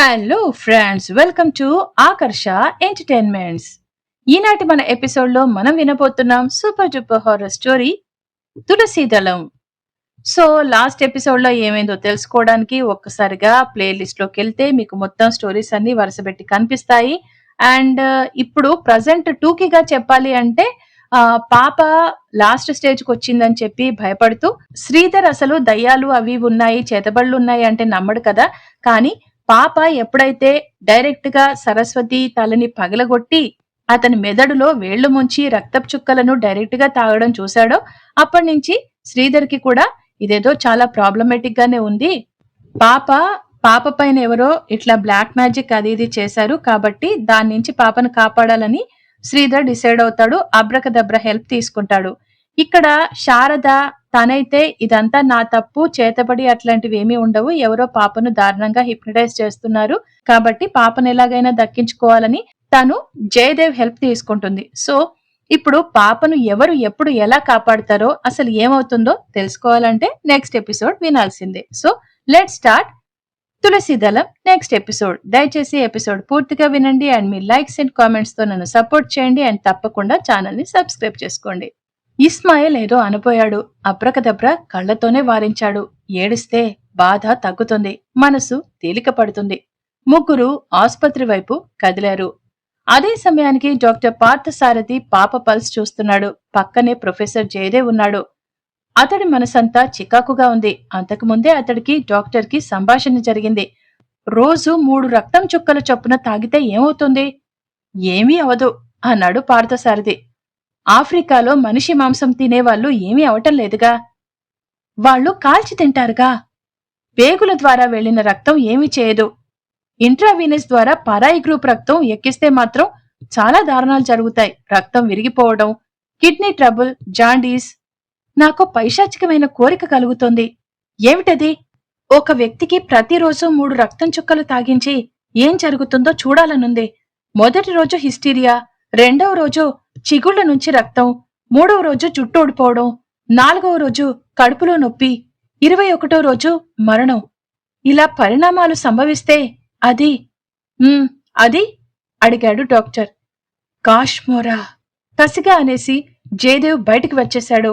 Hello friends welcome to Akarsha entertainments ఈనాటి మన ఎపిసోడ్లో మనం వినబోతున్నాం super duper horror story Tulasidalam so last ఎపిసోడ్లో ఏమైందో తెలుసుకోవడానికి ఒక్కసారిగా ప్లేలిస్ట్లోకి వెళ్తే మీకు మొత్తం స్టోరీస్ అన్ని వరుసపెట్టి కనిపిస్తాయి. అండ్ uh, ఇప్పుడు ప్రజెంట్ టూకీగా చెప్పాలి అంటే పాప లాస్ట్ స్టేజ్కి వచ్చిందని చెప్పి భయపడుతూ శ్రీధర్ అసలు దయ్యాలు అవి ఉన్నాయి చేతబళ్ళు ఉన్నాయి అంటే నమ్మడు కదా. కానీ పాప ఎప్పుడైతే డైరెక్ట్గా సరస్వతి తలని పగలగొట్టి అతని మెదడులో వేళ్ళు ముంచి రక్తపు చుక్కలను డైరెక్ట్గా తాగడం చూశాడో అప్పటి నుంచి శ్రీధర్కి కూడా ఇదేదో చాలా ప్రాబ్లమేటిక్ గానే ఉంది. పాప పాప పైన ఎవరో ఇట్లా బ్లాక్ మ్యాజిక్ అది ఇది చేశారు కాబట్టి దాని నుంచి పాపను కాపాడాలని శ్రీధర్ డిసైడ్ అవుతాడు అబ్రకదబ్ర హెల్ప్ తీసుకుంటాడు. ఇక్కడ శారద తనైతే ఇదంతా నా తప్పు చేతబడి అట్లాంటివి ఏమీ ఉండవు. ఎవరో పాపను దారుణంగా హిప్నటైజ్ చేస్తున్నారు. కాబట్టి పాపను ఎలాగైనా దక్కించుకోవాలని తను జయదేవ్ హెల్ప్ తీసుకుంటుంది. సో ఇప్పుడు పాపను ఎవరు ఎప్పుడు ఎలా కాపాడతారో అసలు ఏమవుతుందో తెలుసుకోవాలంటే నెక్స్ట్ ఎపిసోడ్ వినాల్సిందే. So let start Tulasidalam next episode. దయచేసి ఎపిసోడ్ పూర్తిగా వినండి అండ్ మీ లైక్స్ అండ్ కామెంట్స్తో నన్ను సపోర్ట్ చేయండి అండ్ తప్పకుండా ఛానల్ని సబ్స్క్రైబ్ చేసుకోండి. ఇస్మాయిల్ ఏదో అనుపోయాడు అప్రకదప్ర కళ్ళతోనే వారించాడు. ఏడిస్తే బాధ తగ్గుతుంది. మనసు తేలిక పడుతుంది ముగ్గురు ఆసుపత్రి వైపు కదిలారు. అదే సమయానికి డాక్టర్ పార్థసారథి పాప పల్స్ చూస్తున్నాడు. పక్కనే ప్రొఫెసర్ జయదేవ్ ఉన్నాడు. అతడి మనసంతా చికాకుగా ఉంది. అంతకుముందే అతడికి డాక్టర్కి సంభాషణ జరిగింది. రోజు మూడు రక్తం చుక్కల చొప్పున తాగితే ఏమవుతుంది? ఏమీ అవదు అన్నాడు పార్థసారథి. ఆఫ్రికాలో మనిషి మాంసం తినేవాళ్ళు ఏమీ అవటం లేదుగా. వాళ్ళు కాల్చి తింటారుగా. పేగుల ద్వారా వెళ్ళిన రక్తం ఏమీ చేయదు. ఇంట్రావీనస్ ద్వారా పరాయి గ్రూప్ రక్తం ఎక్కిస్తే మాత్రం చాలా దారుణాలు జరుగుతాయి. రక్తం విరిగిపోవడం కిడ్నీ ట్రబుల్ జాండీస్. నాకు పైశాచికమైన కోరిక కలుగుతుంది. ఏమిటది? ఒక వ్యక్తికి ప్రతిరోజు మూడు రక్తం చుక్కలు తాగించి ఏం జరుగుతుందో చూడాలనుంది. మొదటి రోజు హిస్టీరియా రెండవ రోజు చిగుళ్ళ నుంచి రక్తం మూడవ రోజు జుట్టు ఊడిపోవడం నాలుగవ రోజు కడుపులో నొప్పి ఇరవై ఒకటో రోజు మరణం. ఇలా పరిణామాలు సంభవిస్తే అది? అది? అడిగాడు డాక్టర్. కాష్మోరా కసిగా అనేసి జయదేవ్ బయటికి వచ్చేశాడు.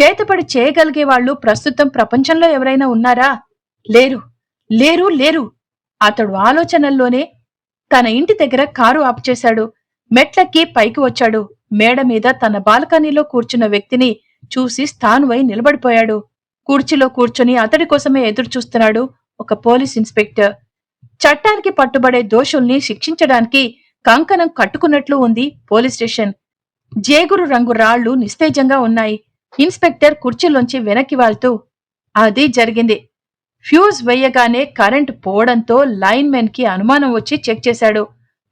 చేతపడి చేయగలిగే వాళ్ళు ప్రస్తుతం ప్రపంచంలో ఎవరైనా ఉన్నారా? లేరు లేరు లేరు. అతడు ఆలోచనల్లోనే తన ఇంటి దగ్గర కారు ఆపుచేశాడు. మెట్లెక్కి పైకి వచ్చాడు. మేడ మీద తన బాల్కనీలో కూర్చున్న వ్యక్తిని చూసి స్థానువై నిలబడిపోయాడు. కుర్చీలో కూర్చుని అతడి కోసమే ఎదురు చూస్తున్నాడు ఒక పోలీస్ ఇన్స్పెక్టర్. చట్టానికి పట్టుబడే దోషుల్ని శిక్షించడానికి కంకణం కట్టుకున్నట్లు ఉంది పోలీస్ స్టేషన్. జేగురు రంగు రాళ్ళు నిస్తేజంగా ఉన్నాయి. ఇన్స్పెక్టర్ కుర్చీలోంచి వెనక్కి వాళ్తూ అది జరిగింది. ఫ్యూజ్ వెయ్యగానే కరెంట్ పోవడంతో లైన్ మెన్కి అనుమానం వచ్చి చెక్ చేశాడు.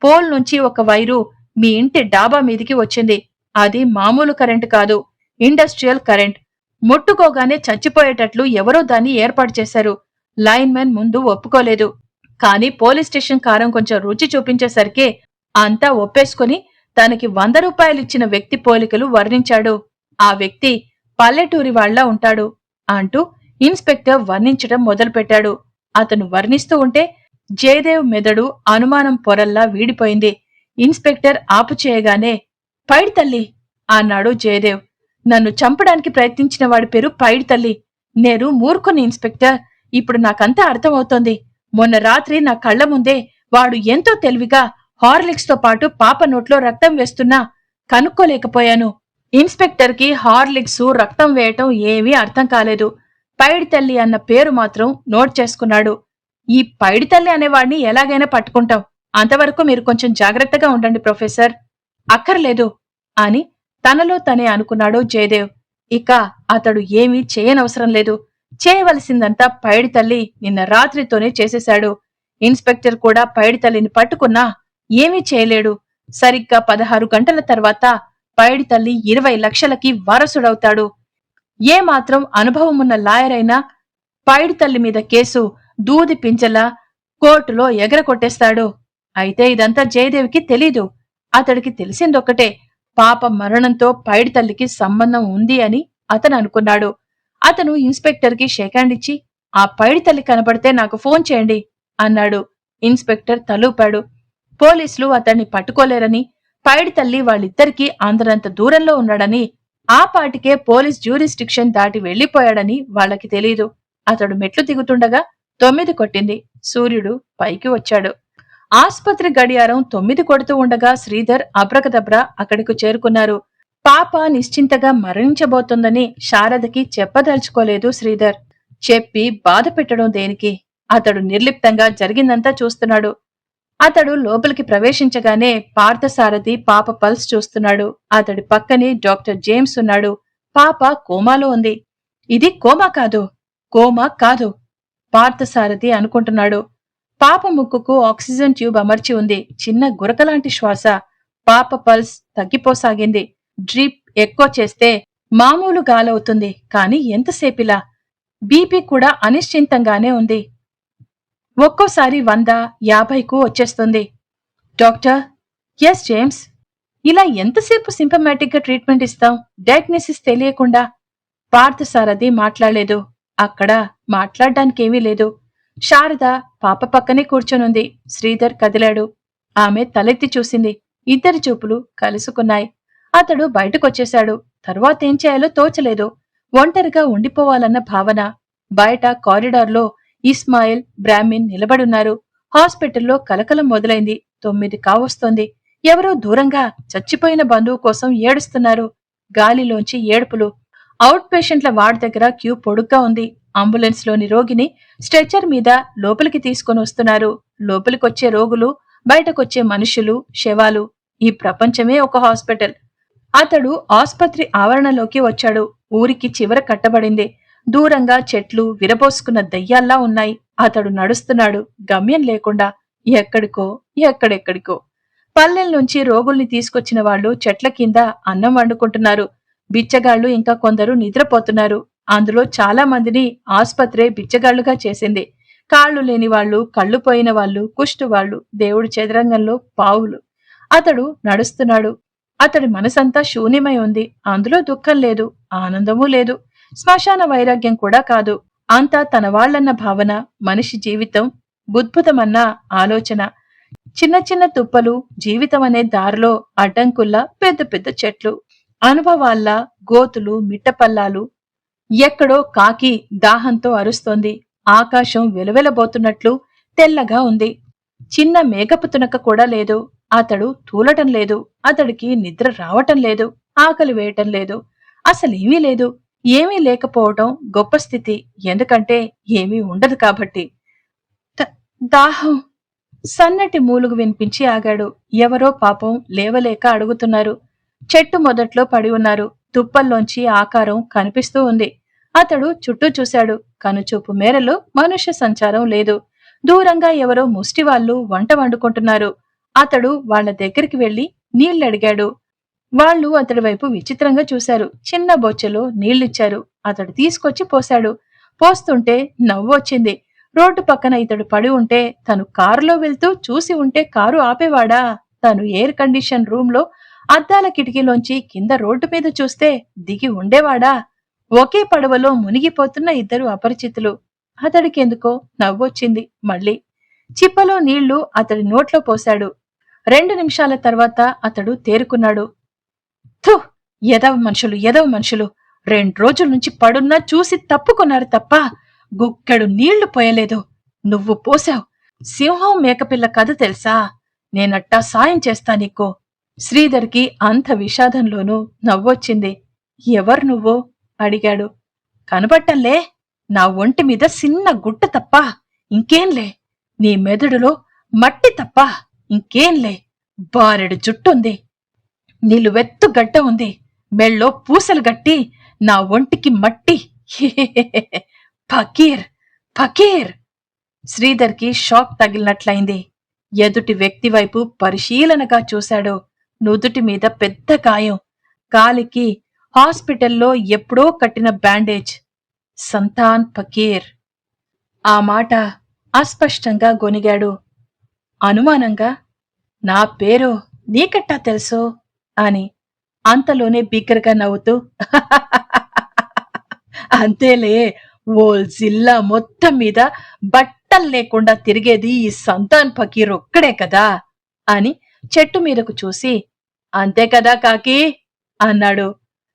పోల్ నుంచి ఒక వైరు మీ ఇంటి డాబా మీదికి వచ్చింది. అది మామూలు కరెంట్ కాదు. Industrial current. ముట్టుకోగానే చచ్చిపోయేటట్లు ఎవరో దాన్ని ఏర్పాటు చేశారు. లైన్ మ్యాన్ ముందు ఒప్పుకోలేదు. కానీ పోలీస్ స్టేషన్ కారం కొంచెం రుచి చూపించేసరికి అంతా ఒప్పేసుకుని తనకి వంద రూపాయలిచ్చిన వ్యక్తి పోలికలు వర్ణించాడు. ఆ వ్యక్తి పల్లెటూరి వాళ్ళా ఉంటాడు అంటూ ఇన్స్పెక్టర్ వర్ణించడం మొదలుపెట్టాడు. అతను వర్ణిస్తూ ఉంటే జయదేవ్ మెదడు అనుమానం పొరల్లా వీడిపోయింది. ఇన్స్పెక్టర్ ఆపు చేయగానే పైడి తల్లి! అన్నాడు జయదేవ్. నన్ను చంపడానికి ప్రయత్నించిన వాడి పేరు పైడి తల్లి. నేను మూర్ఖుని ఇన్స్పెక్టర్. ఇప్పుడు నాకంతా అర్థమవుతోంది. మొన్న రాత్రి నా కళ్ళ ముందే వాడు ఎంతో తెలివిగా హార్లిక్స్తో పాటు పాప నోట్లో రక్తం వేస్తున్నా కనుక్కోలేకపోయాను. ఇన్స్పెక్టర్కి హార్లిక్స్ రక్తం వేయటం ఏమీ అర్థం కాలేదు. పైడి తల్లి అన్న పేరు మాత్రం నోట్ చేసుకున్నాడు. ఈ పైడి తల్లి అనేవాడిని ఎలాగైనా పట్టుకుంటాం. అంతవరకు మీరు కొంచెం జాగ్రత్తగా ఉండండి ప్రొఫెసర్. అక్కర్లేదు. అని తనలో తనే అనుకున్నాడు జయదేవ్. ఇక అతడు ఏమీ చేయనవసరం లేదు. చేయవలసిందంతా పైడి తల్లి నిన్న రాత్రితోనే చేసేశాడు. ఇన్స్పెక్టర్ కూడా పైడి తల్లిని పట్టుకున్నా ఏమీ చేయలేడు. సరిగ్గా పదహారు గంటల తర్వాత పైడి తల్లి ఇరవై లక్షలకి వారసుడవుతాడు. ఏ మాత్రం అనుభవమున్న లాయర్ అయినా పైడి తల్లి మీద కేసు దూది పింజల కోర్టులో ఎగరకొట్టేస్తాడు అయితే ఇదంతా జయదేవికి తెలీదు. అతడికి తెలిసిందొక్కటే పాప మరణంతో పైడి తల్లికి సంబంధం ఉంది అని అతను అనుకున్నాడు. అతను ఇన్స్పెక్టర్కి ఇచ్చి ఆ పైడి తల్లి కనపడితే నాకు ఫోన్ చేయండి అన్నాడు. ఇన్స్పెక్టర్ తలూపాడు. పోలీసులు అతన్ని పట్టుకోలేరని పైడి తల్లి వాళ్ళిద్దరికీ అందరంత దూరంలో ఉన్నాడని ఆ పాటికే పోలీస్ జ్యూరిస్టిక్షన్ దాటి వెళ్ళిపోయాడని వాళ్ళకి తెలీదు. అతడు మెట్లు దిగుతుండగా తొమ్మిది కొట్టింది. సూర్యుడు పైకి వచ్చాడు. ఆసుపత్రి గడియారం తొమ్మిది కొడుతూ ఉండగా శ్రీధర్ అబ్రకదబ్రా అక్కడికి చేరుకున్నారు. పాప నిశ్చింతగా మరణించబోతుందని శారదకి చెప్పదలుచుకోలేదు శ్రీధర్. చెప్పి బాధ పెట్టడం దేనికి? అతడు నిర్లిప్తంగా జరిగిందంతా చూస్తున్నాడు. అతడు లోపలికి ప్రవేశించగానే పార్థసారథి పాప పల్స్ చూస్తున్నాడు. అతడి పక్కనే డాక్టర్ జేమ్స్ ఉన్నాడు. పాప కోమాలో ఉంది. ఇది కోమా కాదు. కోమా కాదు. పార్థసారథి అనుకుంటున్నాడు. పాప ముక్కుకు ఆక్సిజన్ ట్యూబ్ అమర్చి ఉంది. చిన్న గురకలాంటి శ్వాస. పాప పల్స్ తగ్గిపోసాగింది. డ్రిప్ ఎక్కువ చేస్తే మామూలు గాలవుతుంది. కాని ఎంతసేపిలా? బీపీ కూడా అనిశ్చింతంగానే ఉంది. ఒక్కోసారి వంద యాభైకు వచ్చేస్తుంది. డాక్టర్ ఎస్ జేమ్స్ ఇలా ఎంతసేపు సింపమాటిక్గా ట్రీట్మెంట్ ఇస్తాం? డయాగ్నోసిస్ తెలియకుండా. పార్థసారథి మాట్లాడలేదు. అక్కడ మాట్లాడడానికేమీ లేదు. శారద పాప పక్కనే కూర్చొనుంది. శ్రీధర్ కదిలాడు. ఆమె తలెత్తి చూసింది. ఇద్దరి చూపులు కలుసుకున్నాయి. అతడు బయటకొచ్చేశాడు. ఏం చేయాలో తోచలేదు. ఒంటరిగా ఉండిపోవాలన్న భావన. బయట కారిడార్లో ఇస్మాయిల్ బ్రాహ్మిన్ నిలబడున్నారు. హాస్పిటల్లో కలకలం మొదలైంది. తొమ్మిది కావస్తోంది. ఎవరో దూరంగా చచ్చిపోయిన బంధువు కోసం ఏడుస్తున్నారు. గాలిలోంచి ఏడుపులు. అవుట్ పేషెంట్ల వార్డ్ దగ్గర క్యూ పొడుగ్గా ఉంది. అంబులెన్స్లోని రోగిని స్ట్రెచర్ మీద లోపలికి తీసుకొని వస్తున్నారు. లోపలికొచ్చే రోగులు బయటకొచ్చే మనుషులు శవాలు. ఈ ప్రపంచమే ఒక హాస్పిటల్. అతడు ఆస్పత్రి ఆవరణలోకి వచ్చాడు. ఊరికి చివర కట్టబడింది. దూరంగా చెట్లు విరబోసుకున్న దయ్యాల్లా ఉన్నాయి. అతడు నడుస్తున్నాడు. గమ్యం లేకుండా ఎక్కడికో ఎక్కడెక్కడికో. పల్లెల నుంచి రోగుల్ని తీసుకొచ్చిన వాళ్ళు చెట్ల కింద అన్నం వండుకుంటున్నారు. బిచ్చగాళ్ళు ఇంకా కొందరు నిద్రపోతున్నారు. అందులో చాలా మందిని ఆసుపత్రే బిచ్చగాళ్ళుగా చేసింది. కాళ్ళు లేని వాళ్ళు కళ్ళు పోయిన వాళ్ళు కుష్టు వాళ్ళు దేవుడి చదరంగంలో పావులు. అతడు నడుస్తున్నాడు. అతడి మనసంతా శూన్యమై ఉంది. అందులో దుఃఖం లేదు ఆనందమూ లేదు. శ్మశాన వైరాగ్యం కూడా కాదు. అంతా తన వాళ్ళన్న భావన మనిషి జీవితం బుద్భుతమన్న ఆలోచన. చిన్న చిన్న తుప్పలు జీవితం అనే దారిలో అడ్డంకుల్లా పెద్ద పెద్ద చెట్లు. అనుభవాల్లా గోతులు మిట్టపల్లాలు ఎక్కడో కాకి దాహంతో అరుస్తోంది. ఆకాశం వెలువెలబోతున్నట్లు తెల్లగా ఉంది. చిన్న మేఘపు తునక కూడా లేదు. అతడు తూలటం లేదు. అతడికి నిద్ర రావటం లేదు. ఆకలి వేయటం లేదు. అసలేమీ లేదు. ఏమీ లేకపోవటం గొప్ప స్థితి. ఎందుకంటే ఏమీ ఉండదు కాబట్టి. దాహం. సన్నటి మూలుగు వినిపించి ఆగాడు. ఎవరో పాపం లేవలేక అడుగుతున్నారు. చెట్టు మొదట్లో పడి ఉన్నారు. తుప్పల్లోంచి ఆకారం కనిపిస్తూ ఉంది. అతడు చుట్టూ చూశాడు కనుచూపు మేరలో మనుష్య సంచారం లేదు. దూరంగా ఎవరో ముష్టివాళ్ళు వంట వండుకుంటున్నారు. అతడు వాళ్ళ దగ్గరికి వెళ్ళి నీళ్ళడిగాడు వాళ్ళు అతడి వైపు విచిత్రంగా చూశారు. చిన్న బొచ్చెలో నీళ్ళిచ్చారు అతడు తీసుకొచ్చి పోశాడు. పోస్తుంటే నవ్వు వచ్చింది. రోడ్డు పక్కన ఇతడు పడి ఉంటే తను కారులో వెళ్తూ చూసి ఉంటే కారు ఆపేవాడా? తను ఎయిర్ కండిషన్ రూమ్లో అద్దాల కిటికీలోంచి కింద రోడ్డు మీద చూస్తే దిగి ఉండేవాడా? ఒకే పడవలో మునిగిపోతున్న ఇద్దరు అపరిచితులు. అతడికెందుకో నవ్వొచ్చింది మళ్ళీ. చిప్పలో నీళ్ళు అతడి నోట్లో పోశాడు. రెండు నిమిషాల తర్వాత అతడు తేరుకున్నాడు. థు ఎదవ మనుషులు ఎదవ మనుషులు. రెండు రోజుల నుంచి పడున్నా చూసి తప్పుకున్నారు తప్ప గుక్కెడు నీళ్ళు పోయలేదు. నువ్వు పోశావు. సింహం మేకపిల్ల కథ తెలుసా? నేనట్టా సాయం చేస్తా నీకు. శ్రీధర్కి అంత విషాదంలోనూ నవ్వొచ్చింది. ఎవరు నువ్వు? అడిగాడు. కనబట్టంలే నా ఒంటి మీద చిన్న గుట్ట తప్ప ఇంకేంలే. నీ మెదడులో మట్టి తప్ప ఇంకేంలే. బారెడు జుట్టుంది. నిలువెత్తు గడ్డ ఉంది. మెళ్ళో పూసలు గట్టి నా ఒంటికి మట్టి. ఫకీర్ ఫకీర్! శ్రీధర్కి షాక్ తగిలినట్లయింది. ఎదుటి వ్యక్తి వైపు పరిశీలనగా చూశాడు. నుదుటి మీద పెద్ద గాయం. కాలికి హాస్పిటల్లో ఎప్పుడో కట్టిన బ్యాండేజ్. సంతాన్ ఫకీర్. ఆ మాట అస్పష్టంగా గొనిగాడు అనుమానంగా నా పేరు నీకట్టా తెలుసు? అని అంతలోనే బిగ్గరగా నవ్వుతూ అంతేలే ఓ జిల్లా మొత్తం మీద బట్టలు లేకుండా తిరిగేది ఈ సంతాన్ ఫకీర్ ఒక్కడే కదా? అని చెట్టు మీదకు చూసి అంతే కదా కాకి? అన్నాడు.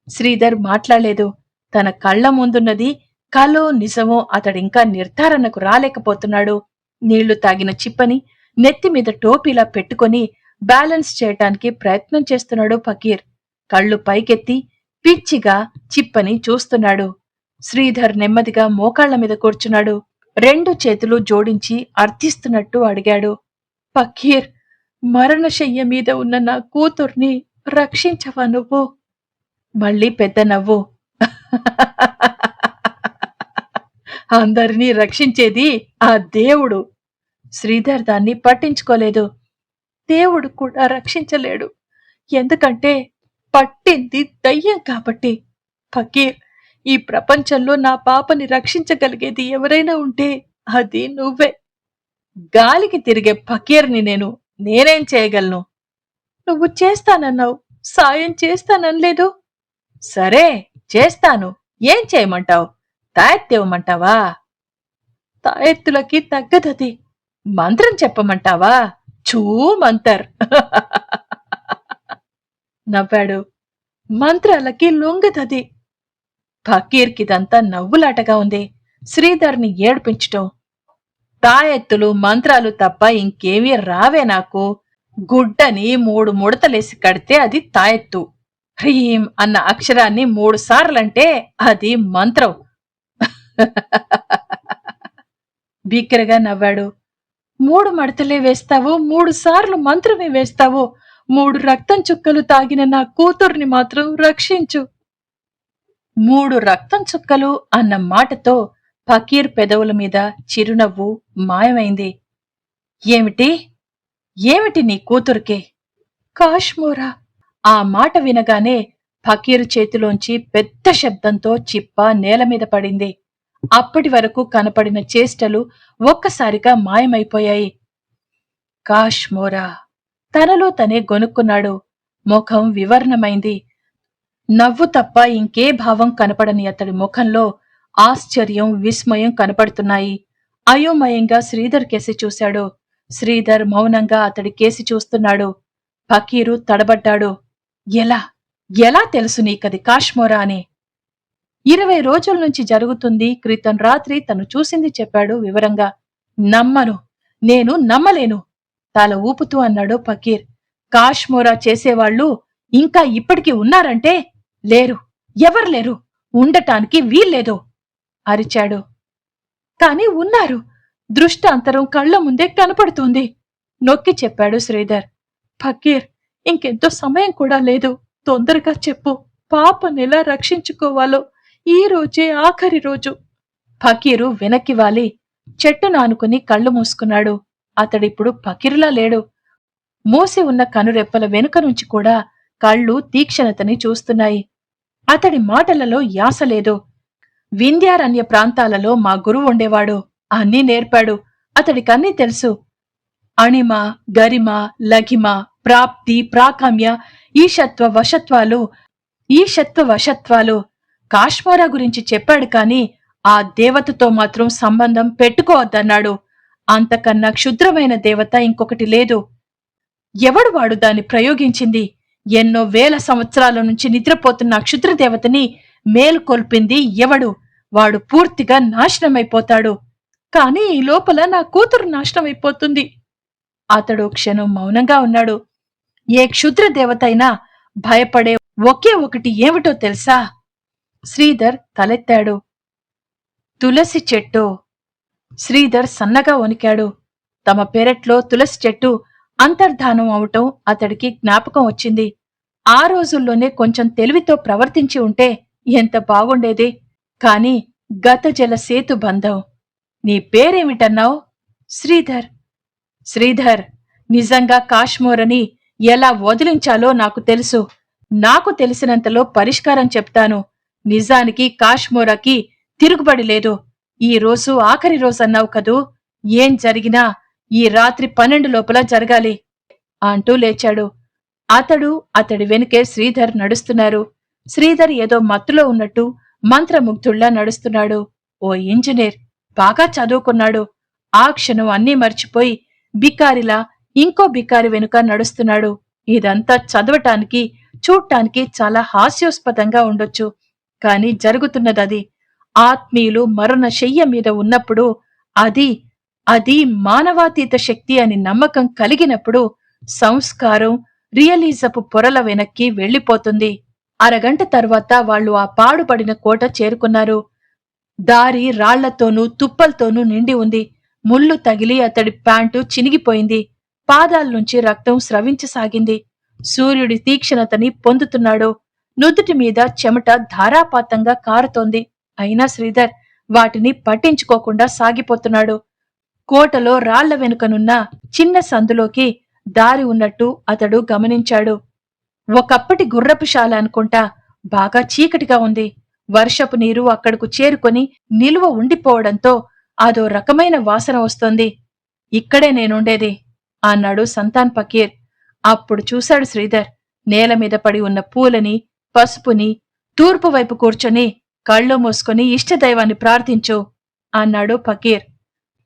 శ్రీధర్ మాట్లాడలేదు. తన కళ్ళ ముందున్నది కలో నిజమో అతడింకా నిర్ధారణకు రాలేకపోతున్నాడు. నీళ్ళు తాగిన చిప్పని నెత్తి మీద టోపీలా పెట్టుకొని బ్యాలెన్స్ చేయటానికి ప్రయత్నం చేస్తున్నాడు ఫకీర్. కళ్ళు పైకెత్తి పిచ్చిగా చిప్పని చూస్తున్నాడు. శ్రీధర్ నెమ్మదిగా మోకాళ్ళ మీద కూర్చున్నాడు. రెండు చేతులు జోడించి అర్థిస్తున్నట్టు అడిగాడు. ఫకీర్ మరణశయ్య మీద ఉన్న నా కూతుర్ని రక్షించవా నువ్వు? మళ్ళీ పెద్ద నవ్వు. అందరినీ రక్షించేది ఆ దేవుడు. శ్రీధర్ దాన్ని పట్టించుకోలేదు. దేవుడు కూడా రక్షించలేడు. ఎందుకంటే పట్టింది దయ్యం కాబట్టి. ఫకీర్ ఈ ప్రపంచంలో నా పాపని రక్షించగలిగేది ఎవరైనా ఉంటే అది నువ్వే. గాలికి తిరిగే ఫకీర్ని నేను నేనేం చేయగలను? నువ్వు చేస్తానన్నావు. సాయం చేస్తాననలేదు. సరే చేస్తాను. ఏం చేయమంటావు? తాయెత్తివ్వమంటావా? తాయెత్తులకి తగ్గదది. మంత్రం చెప్పమంటావా? చూ మంతర్. నవ్వాడు. మంత్రాలకి లొంగదది. ఫకీర్కిదంతా నవ్వులాటగా ఉంది. శ్రీధర్ని ఏడ్పించటం. తాయెత్తులు మంత్రాలు తప్ప ఇంకేమీ రావే నాకు. గుడ్డని మూడు ముడతలేసి కడితే అది తాయెత్తు. హ్రీం అన్న అక్షరాన్ని మూడు సార్లంటే అది మంత్రం. బిక్కరగా నవ్వాడు. మూడు మడతలే వేస్తావు మూడు సార్లు మంత్రమే వేస్తావు మూడు రక్తం చుక్కలు తాగిన నా కూతుర్ని మాత్రం రక్షించు. మూడు రక్తం చుక్కలు అన్న మాటతో ఫకీర్ పెదవుల మీద చిరునవ్వు మాయమైంది. ఏమిటి? ఏమిటి నీ కూతురికే? కాశ్మోరా ఆ మాట వినగానే ఫకీరు చేతిలోంచి పెద్ద శబ్దంతో చిప్ప నేల మీద పడింది. అప్పటి వరకు కనపడిన చేష్టలు ఒక్కసారిగా మాయమైపోయాయి. కాష్మోరా తనలో తనే గొనుక్కున్నాడు. ముఖం వివర్ణమైంది. నవ్వు తప్ప ఇంకే భావం కనపడని అతడి ముఖంలో ఆశ్చర్యం విస్మయం కనపడుతున్నాయి. అయోమయంగా శ్రీధర్ కేసి చూశాడు. శ్రీధర్ మౌనంగా అతడి కేసి చూస్తున్నాడు. ఫకీరు తడబడ్డాడు. ఎలా? ఎలా తెలుసు నీకది కాశ్మోరా అని? ఇరవై రోజుల నుంచి జరుగుతుంది క్రితం రాత్రి తను చూసింది చెప్పాడు వివరంగా. నమ్మను నేను నమ్మలేను తల ఊపుతూ అన్నాడు ఫకీర్. కాశ్మోరా చేసేవాళ్ళు ఇంకా ఇప్పటికి ఉన్నారంటే? లేరు ఎవరు లేరు? ఉండటానికి వీల్లేదు అరిచాడు. కాని ఉన్నారు దృష్టాంతరం కళ్ళ ముందే కనపడుతోంది నొక్కి చెప్పాడు శ్రీధర్. ఫకీర్ ఇంకెంతో సమయం కూడా లేదు. తొందరగా చెప్పు. పాపనెలా రక్షించుకోవాలో ఈ రోజే ఆఖరి రోజు. ఫకీరు వెనక్కి వాలి. చెట్టును ఆనుకుని కళ్ళు మూసుకున్నాడు. అతడిప్పుడు ఫకీరులా లేడు. మూసి ఉన్న కనురెప్పల వెనుక నుంచి కూడా కళ్ళు తీక్షణతని చూస్తున్నాయి. అతడి మాటలలో యాస లేదు. వింధ్యారణ్య ప్రాంతాలలో మా గురువు ఉండేవాడు. అన్నీ నేర్పాడు. అతడికన్నీ తెలుసు. అణిమ గరిమ లఘిమ ప్రాప్తి ప్రాకామ్య ఈశత్వ వశత్వాలు ఈశత్వ వశత్వాలు. కాశ్మోరా గురించి చెప్పాడు కాని ఆ దేవతతో మాత్రం సంబంధం పెట్టుకోవద్దన్నాడు. అంతకన్నా క్షుద్రమైన దేవత ఇంకొకటి లేదు. ఎవడు వాడు దాన్ని ప్రయోగించింది? ఎన్నో వేల సంవత్సరాల నుంచి నిద్రపోతున్న క్షుద్ర దేవతని మేలుకొల్పింది ఎవడు? వాడు పూర్తిగా నాశనమైపోతాడు. కాని ఈ లోపల నా కూతురు నాశనమైపోతుంది. అతడు క్షణం మౌనంగా ఉన్నాడు. ఏ క్షుద్ర దేవతైనా భయపడే ఒకే ఒకటి ఏమిటో తెలుసా? శ్రీధర్ తలెత్తాడు. తులసి చెట్టు. శ్రీధర్ సన్నగా వణికాడు. తమ పెరట్లో తులసి చెట్టు అంతర్ధానం అవటం అతడికి జ్ఞాపకం వచ్చింది. ఆ రోజుల్లోనే కొంచెం తెలివితో ప్రవర్తించి ఉంటే ఎంత బాగుండేది. కాని గత జల సేతు బంధం. నీ పేరేమిటన్నావు? శ్రీధర్. శ్రీధర్ నిజంగా కాశ్మోరని ఎలా వదిలించాలో నాకు తెలుసు. నాకు తెలిసినంతలో పరిష్కారం చెప్తాను. నిజానికి కాశ్మోరాకి తిరుగుబడి లేదు. ఈ రోజు ఆఖరి రోజు అన్నావు కదూ? ఏం జరిగినా ఈ రాత్రి పన్నెండు లోపల జరగాలి అంటూ లేచాడు. అతడు అతడి వెనుకే శ్రీధర్ నడుస్తున్నారు. శ్రీధర్ ఏదో మత్తులో ఉన్నట్టు మంత్రముగ్ధుళ్ళా నడుస్తున్నాడు. ఓ ఇంజనీర్ బాగా చదువుకున్నాడు. ఆ క్షణం అన్నీ మర్చిపోయి బికారిలా ఇంకో బికారి వెనుక నడుస్తున్నాడు. ఇదంతా చదవటానికి చూడటానికి చాలా హాస్యాస్పదంగా ఉండొచ్చు. కాని జరుగుతున్నదది. ఆత్మీయులు మరణ శయ్య మీద ఉన్నప్పుడు అది అది మానవాతీత శక్తి అని నమ్మకం కలిగినప్పుడు సంస్కారం రియలిజపు పొరల వెనక్కి వెళ్ళిపోతుంది అరగంట తర్వాత వాళ్ళు ఆ పాడుపడిన కోట చేరుకున్నారు. దారి రాళ్ళతోనూ తుప్పలతోనూ నిండి ఉంది. ముళ్ళు తగిలి అతడి ప్యాంటు చినిగిపోయింది. పాదాల నుంచి రక్తం స్రవించసాగింది. సూర్యుడి తీక్షణతని పొందుతున్నాడు. నుదుటి మీద చెమట ధారాపాతంగా కారుతోంది. అయినా శ్రీధర్ వాటిని పట్టించుకోకుండా సాగిపోతున్నాడు. కోటలో రాళ్ళ వెనుకనున్న చిన్న సందులోకి దారి ఉన్నట్టు అతడు గమనించాడు. ఒకప్పటి గుర్రపుశాల అనుకుంటా బాగా చీకటిగా ఉంది. వర్షపు నీరు అక్కడకు చేరుకొని నిలువ ఉండిపోవడంతో అదో రకమైన వాసన వస్తోంది. ఇక్కడే నేనుండేది. అన్నాడు సంతాన్ పకీర్ అప్పుడు చూశాడు శ్రీధర్. నేల మీద పడి ఉన్న పూలని పసుపుని తూర్పు వైపు కూర్చొని కళ్ళు మూసుకొని ఇష్టదైవాన్ని ప్రార్థించు అన్నాడు ఫకీర్.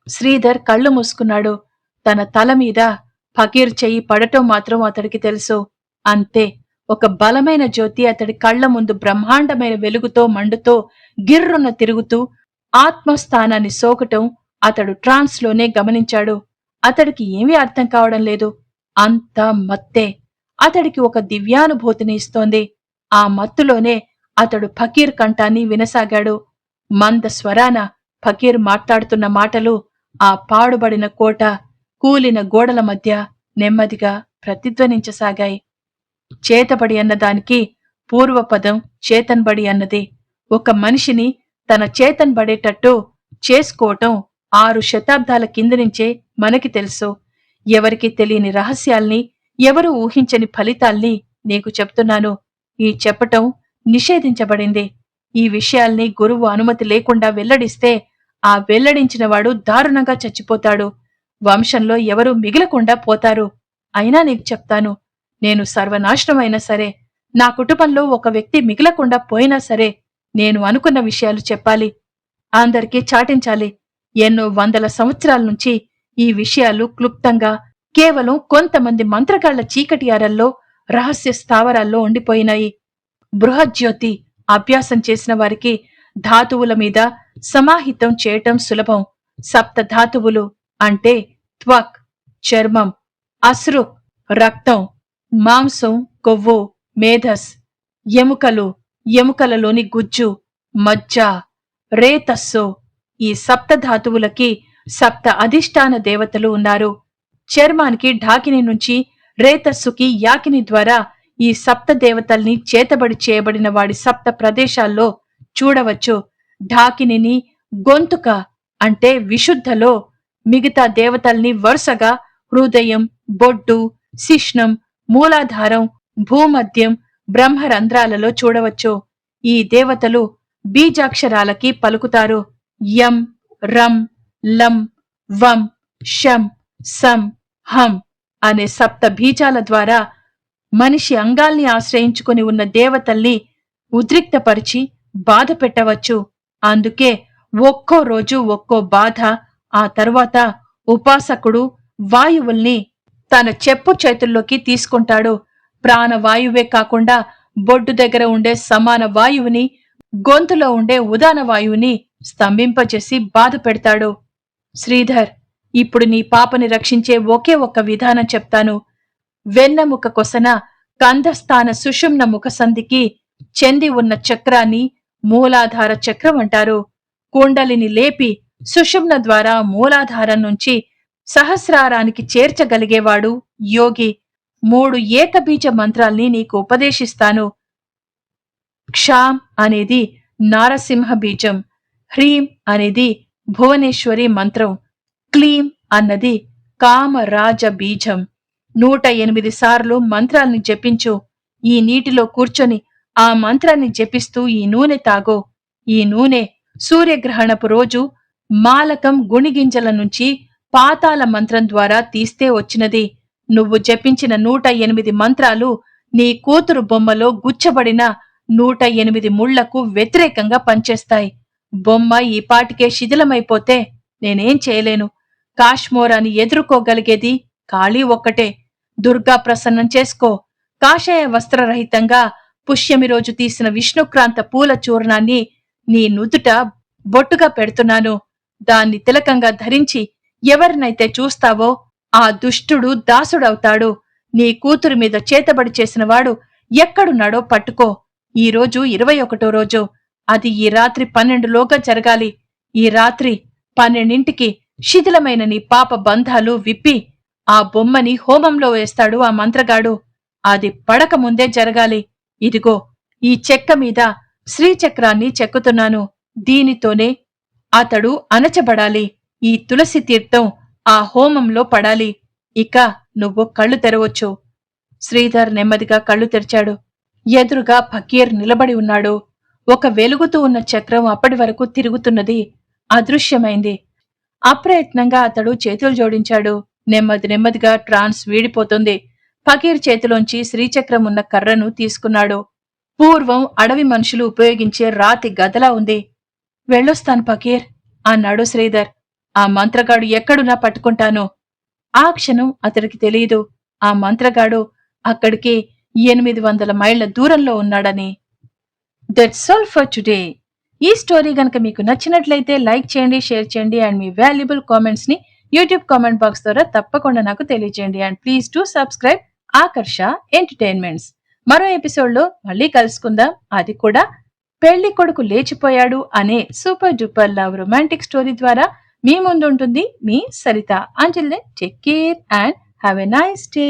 శ్రీధర్ కళ్ళు మూసుకున్నాడు. తన తల మీద ఫకీర్ చెయ్యి పడటం మాత్రం అతడికి తెలుసు. అంతే. ఒక బలమైన జ్యోతి అతడి కళ్ళ ముందు బ్రహ్మాండమైన వెలుగుతో మండుతో గిర్రున తిరుగుతూ ఆత్మస్థానాన్ని సోకటం అతడు ట్రాన్స్లోనే గమనించాడు. అతడికి ఏమీ అర్థం కావడం లేదు. అంతా మత్తే. అతడికి ఒక దివ్యానుభూతిని ఇస్తోంది. ఆ మత్తులోనే అతడు ఫకీర్ కంఠాన్ని వినసాగాడు. మంద స్వరాన ఫకీర్ మాట్లాడుతున్న మాటలు ఆ పాడుబడిన కోట కూలిన గోడల మధ్య నెమ్మదిగా ప్రతిధ్వనించసాగాయి. చేతబడి అన్నదానికి పూర్వపదం చేతన్బడి అన్నది. ఒక మనిషిని తన చేతన్బడేటట్టు చేసుకోవటం ఆరు శతాబ్దాల కింద నుంచే మనకి తెలుసు. ఎవరికి తెలియని రహస్యాల్ని ఎవరు ఊహించని ఫలితాల్ని నీకు చెప్తున్నాను. ఈ చెప్పటం నిషేధించబడింది. ఈ విషయాల్ని గురువు అనుమతి లేకుండా వెల్లడిస్తే ఆ వెల్లడించినవాడు దారుణంగా చచ్చిపోతాడు. వంశంలో ఎవరూ మిగిలకుండా పోతారు. అయినా నీకు చెప్తాను నేను సర్వనాశనమైనా సరే నా కుటుంబంలో ఒక వ్యక్తి మిగిలకుండా పోయినా సరే నేను అనుకున్న విషయాలు చెప్పాలి. అందరికీ చాటించాలి. ఎన్నో వందల సంవత్సరాల నుంచి ఈ విషయాలు క్లుప్తంగా కేవలం కొంతమంది మంత్రగాళ్ళ చీకటి అరల్లో రహస్య స్థావరాల్లో ఉండిపోయినాయి. బృహజ్యోతి అభ్యాసం చేసిన వారికి ధాతువుల మీద సమాహితం చేయటం సులభం. సప్త ధాతువులు అంటే త్వక్ చర్మం అశ్రు రక్తం మాంసం కొవ్వు మేధస్ ఎముకలు ఎముకలలోని గుజ్జు మజ్జ రేతస్సు ఈ సప్త ధాతువులకి సప్త అధిష్టాన దేవతలు ఉన్నారు. చర్మానికి ఢాకిని నుంచి రేతస్సుకి యాకిని ద్వారా ఈ సప్త దేవతల్ని చేతబడి చేయబడిన వాడి సప్త ప్రదేశాల్లో చూడవచ్చు. ఢాకినిని గొంతుక అంటే విశుద్ధలో మిగతా దేవతల్ని వరుసగా హృదయం బొడ్డు శిష్ణం మూలాధారం భూమధ్యం బ్రహ్మరంధ్రాలలో చూడవచ్చు. ఈ దేవతలు బీజాక్షరాలకి పలుకుతారు. యం రం లం వం షం సం హం అనే సప్త బీజాల ద్వారా మనిషి అంగాల్ని ఆశ్రయించుకుని ఉన్న దేవతల్ని ఉద్రిక్తపరిచి బాధ పెట్టవచ్చు. అందుకే ఒక్కో రోజు ఒక్కో బాధ ఆ తర్వాత ఉపాసకుడు వాయువుల్ని తన చెప్పు చేతుల్లోకి తీసుకుంటాడు. ప్రాణవాయువే కాకుండా బొడ్డు దగ్గర ఉండే సమాన వాయువుని గొంతులో ఉండే ఉదాన వాయువుని స్తంభింపచేసి బాధ పెడతాడు. శ్రీధర్ ఇప్పుడు నీ పాపని రక్షించే ఒకే ఒక్క విధానం చెప్తాను. వెన్నముక కొసన కంధస్థాన సుషుమ్న ముఖసంధికి చెంది ఉన్న చక్రాన్ని మూలాధార చక్రం అంటారు. కుండలిని లేపి సుషుమ్న ద్వారా మూలాధారం నుంచి సహస్రారానికి చేర్చగలిగేవాడు యోగి. మూడు ఏకబీజ మంత్రాల్ని నీకు ఉపదేశిస్తాను. క్షాం అనేది నారసింహ బీజం. హ్రీం అనేది భువనేశ్వరి మంత్రం. క్లీం అన్నది కామరాజ బీజం. నూట ఎనిమిది సార్లు మంత్రాల్ని జపించు. ఈ నీటిలో కూర్చొని ఆ మంత్రాన్ని జపిస్తూ ఈ నూనె తాగో. ఈ నూనె సూర్యగ్రహణపు రోజు మాలకం గుణిగింజల నుంచి పాతాల మంత్రం ద్వారా తీస్తే వచ్చినది. నువ్వు జపించిన నూట ఎనిమిది మంత్రాలు నీ కూతురు బొమ్మలో గుచ్చబడిన నూట ఎనిమిది ముళ్ళకు వ్యతిరేకంగా పనిచేస్తాయి. బొమ్మ ఈ పాటికే శిథిలమైపోతే నేనేం చేయలేను. కాశ్మోరాన్ని ఎదుర్కోగలిగేది ఖాళీ ఒక్కటే. దుర్గా ప్రసన్నం చేసుకో. కాషాయ వస్త్రరహితంగా పుష్యమి రోజు తీసిన విష్ణుక్రాంత పూల చూర్ణాన్ని నీ నుదుట బొట్టుగా పెడుతున్నాను. దాన్ని తిలకంగా ధరించి ఎవరినైతే చూస్తావో ఆ దుష్టుడు దాసుడవుతాడు. నీ కూతురు మీద చేతబడి చేసినవాడు ఎక్కడున్నాడో పట్టుకో. ఈ రోజు ఇరవై ఒకటో రోజు. అది ఈ రాత్రి పన్నెండులోగా జరగాలి. ఈ రాత్రి పన్నెండింటికి శిథిలమైన నీ పాప బంధాలు విప్పి ఆ బొమ్మని హోమంలో వేస్తాడు ఆ మంత్రగాడు. అది పడక ముందే జరగాలి. ఇదిగో ఈ చెక్క మీద శ్రీచక్రాన్ని చెక్కుతున్నాను. దీనితోనే అతడు అణచబడాలి. ఈ తులసి తీర్థం ఆ హోమంలో పడాలి. ఇక నువ్వు కళ్ళు తెరవచ్చు. శ్రీధర్ నెమ్మదిగా కళ్ళు తెరిచాడు. ఎదురుగా ఫకీర్ నిలబడి ఉన్నాడు. ఒక వెలుగుతూ ఉన్న చక్రం అప్పటి వరకు తిరుగుతున్నది. అదృశ్యమైంది. అప్రయత్నంగా అతడు చేతులు జోడించాడు. నెమ్మది నెమ్మదిగా ట్రాన్స్ వీడిపోతుంది. ఫకీర్ చేతిలోంచి శ్రీచక్రం ఉన్న కర్రను తీసుకున్నాడు. పూర్వం అడవి మనుషులు ఉపయోగించే రాతి గదలా ఉంది. వెళ్ళొస్తాను ఫకీర్ అన్నాడు శ్రీధర్. ఆ మంత్రగాడు ఎక్కడున్నా పట్టుకుంటాను. ఆ క్షణం అతడికి తెలియదు. ఆ మంత్రగాడు అక్కడికి ఎనిమిది వందల మైళ్ళ దూరంలో ఉన్నాడని. దట్స్ ఆల్ ఫర్ టుడే ఈ స్టోరీ కనుక మీకు నచ్చినట్లయితే లైక్ చేయండి షేర్ చేయండి అండ్ మీ వాల్యుబుల్ కామెంట్స్ని యూట్యూబ్ కామెంట్ బాక్స్ ద్వారా తప్పకుండా నాకు తెలియజేయండి and please to subscribe Akarsha entertainments మరో ఎపిసోడ్లో మళ్ళీ కలుసుకుందాం. అది కూడా పెళ్ళి కొడుకు లేచిపోయాడు అనే super duper love romantic story ద్వారా మీ ముందుంటుంది మీ Saritha. Until then take care and have a nice day